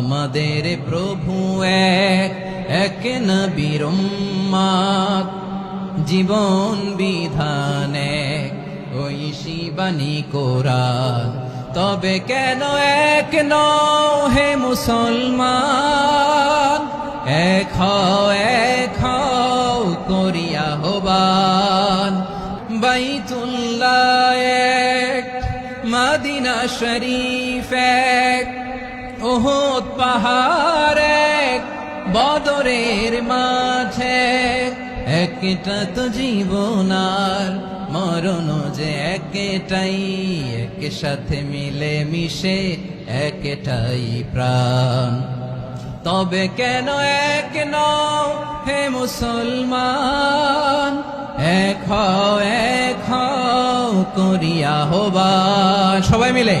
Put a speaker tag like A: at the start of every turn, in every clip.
A: আমাদের প্রভু এক এক নবীর উম্মাদ। জীবন বিধান এক, ওই শিবানী তবে কেন এক নও হে মুসলমান? এক এক করিয়া হবান বাইতুল্লাহ এক, মাদিনা শরীফ এক ওহদ পাহাড় এক বদরের মাঝে। একটা তো জীবনার মরণ যে একটাই এক সাথে মিলে মিশে একটাই প্রাণ। তবে কেন এক নও হে মুসলমান? এক হও এক হও, করিয়া হবা। সবাই মিলে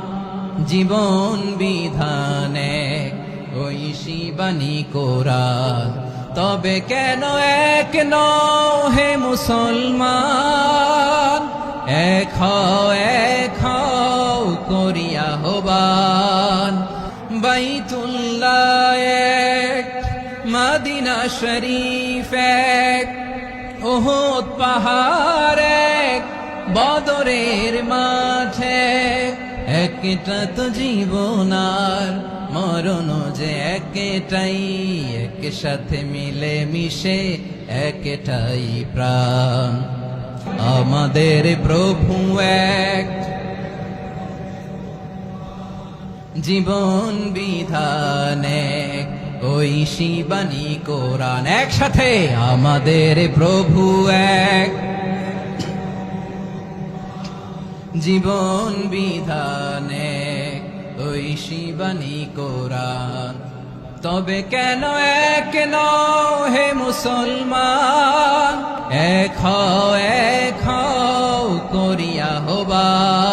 A: জীবন বিধানে ওই শিবানী কোরআন তবে কেন এক নও হে মুসলমান? এক এক করিয়া হবান বাইতুল্লাহ এক, মাদিনা শরীফ এক ওহদ পাহাড় এক, বদরের মাঠে একটা তো জীবনার মরণ যে একটাই এক সাথে মিলে মিশে একটাই প্রাণ। আমাদের প্রভু এক। জীবন বিধানে ওই শিবানী কোরআন একসাথে আমাদের প্রভু এক। জীবন বিধানে, ওই শিবানী কোরআন। তবে কেন এক নও হে মুসলমান? এক হও করিয়া হবান